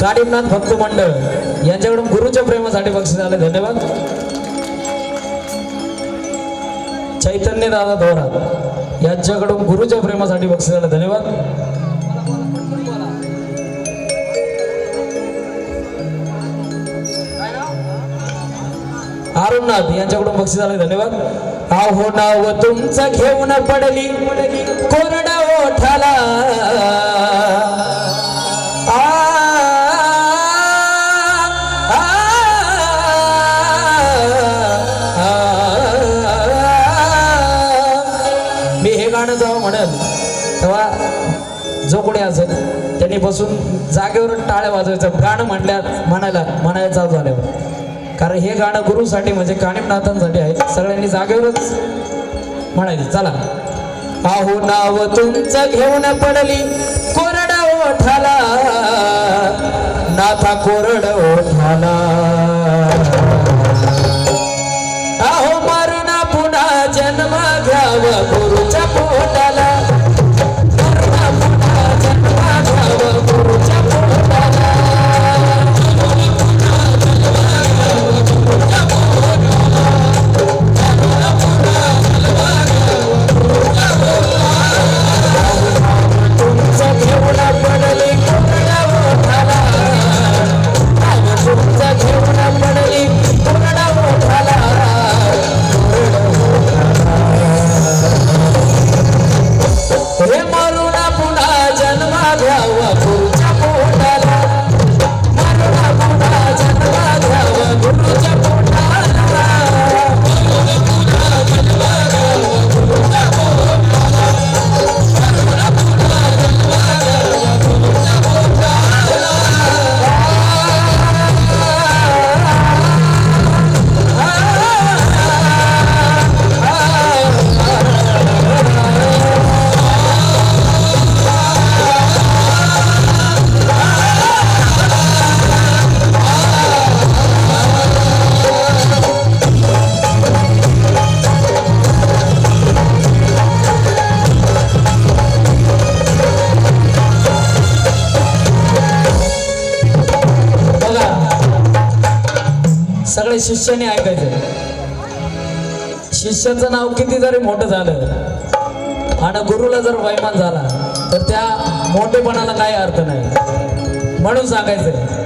काडीमनाथ भक्त मंडळ यांच्याकडून गुरुच्या प्रेमासाठी बक्षीस आले. धन्यवाद. चैतन्य दादा दोरा यांच्याकडून गुरुच्या प्रेमासाठी बक्षीस आले. धन्यवाद. अरुणनाथ यांच्याकडून बक्षीस आले. धन्यवाद. आहो नाव तुमचं घेऊन पडली कोरडा ओठाला मी हे गाणं जेव्हा म्हणत तेव्हा जो कोणी असेल त्यांनी बसून जागेवर टाळ्या वाजवायचं गाणं म्हणल्या म्हणायला म्हणायला चालू झाल्यावर कारण हे गाणं गुरुसाठी म्हणजे कानिमनाथांसाठी आहे. सगळ्यांनी जागेवरच म्हणायचं. चला. आहो नाव तुमचं घेऊन पडली. कोरडा ओठाला. नाथा कोरड शिष्याने ऐकायचं. शिष्याचं नाव किती जरी मोठं झालं आणि गुरुला जर वैमान झाला तर त्या मोठेपणाला काही अर्थ नाही. म्हणून सांगायचं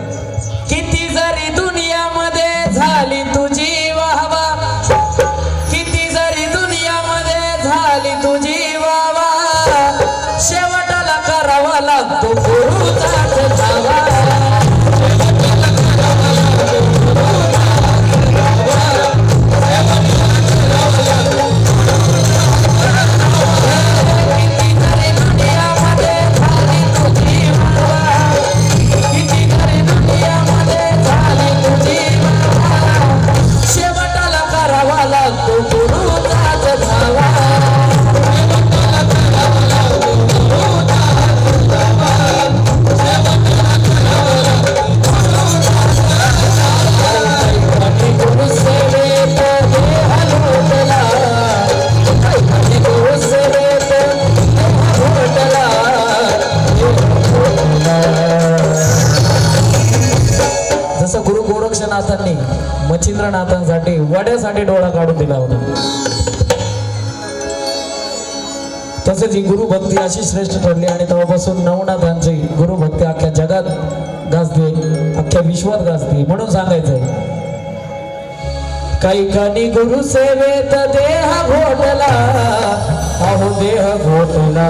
तसेच ही गुरुभक्ती अशी श्रेष्ठ ठरली आणि तेव्हापासून नवनाथांची गुरुभक्ती अख्ख्या जगात गाजते अख्ख्या विश्वात गाजते म्हणून सांगायचंय काही कानी गुरु सेवेत देह घोटला अहो देह घोटला.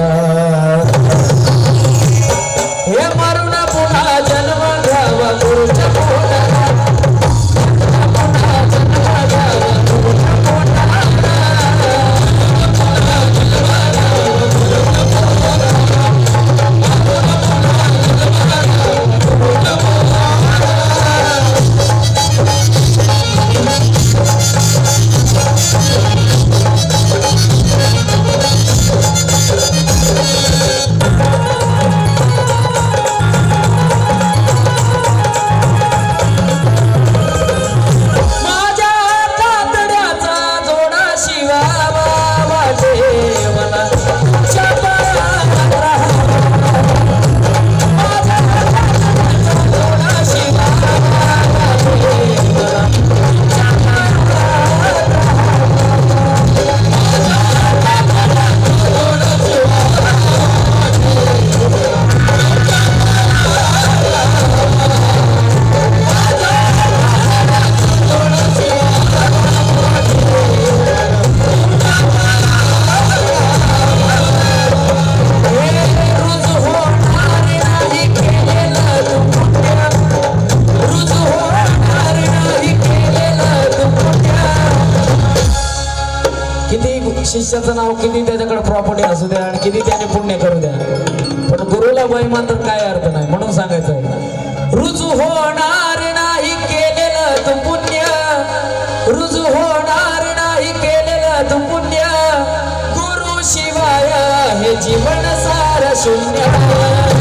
कारण किती त्याने पुण्य करू द्या. पण गुरुला वय तर काय अर्थ नाही म्हणून सांगायचं आहे रुजू होणार नाही केलेलं तू पुण्य रुजू होणार नाही केलेलं तू पुण्य गुरु शिवाय हे जीवन सार शून्य.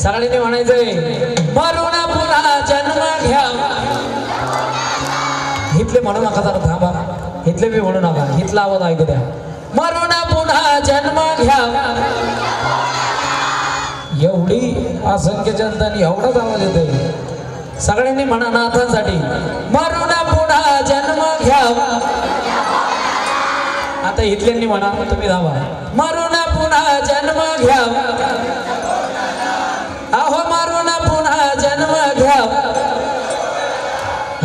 सगळ्यांनी म्हणायचंय मरुण पुन्हा जन्म घ्या. इथले म्हणू नका जरा थांबा. इथले बी म्हणू नका. इथला आवाज ऐकू द्या. मरुणा पुन्हा जन्म घ्या. एवढी असंख्य जनतानी एवढाच आवाज येतोय. सगळ्यांनी म्हणा नाथांसाठी मरुण पुन्हा जन्म घ्या. आता इथल्यांनी म्हणा तुम्ही धावा मरुणा पुन्हा जन्म घ्या.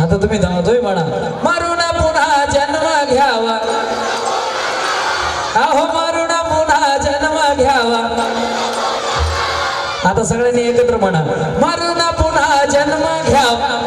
आता तुम्ही धावतोय तुम्ही म्हणा. मरुणा पुन्हा जन्म घ्यावा. अहो मरुणा पुन्हा जन्म घ्यावा. आता सगळ्यांनी एकत्र म्हणा. मरुणा पुन्हा जन्म घ्यावा.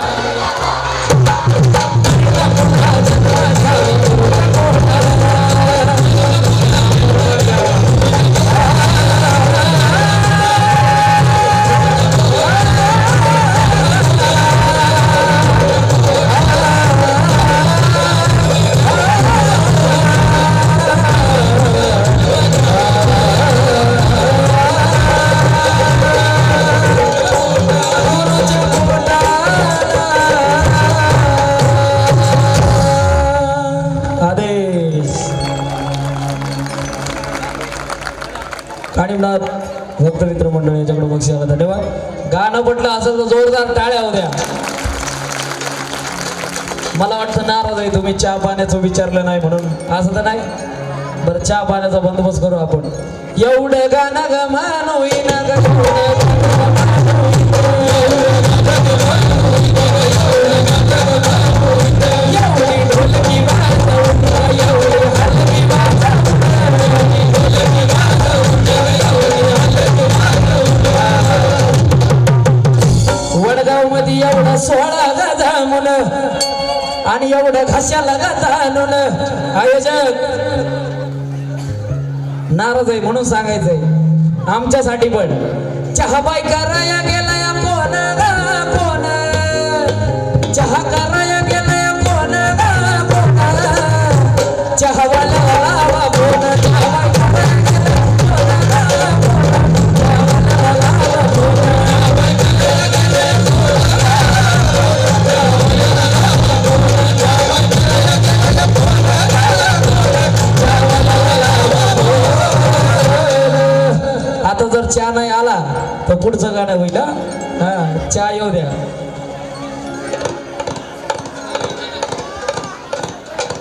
काणीनाथ भक्तमित्र मंडळ याच्याकडे बक्षी धन्यवाद. गाणं म्हटलं असं तर जोरदार टाळ्या होत्या मला वाटतं नाराज आहे तुम्ही चहा पाण्याचं विचारलं नाही म्हणून. असं तर नाही. बरं चहा पाण्याचा बंदोबस्त करू आपण. एवढं गाणं ग मानवी ना नाराज आहे म्हणून सांगायचंय. आमच्यासाठी पण. चहा या गे 돼요.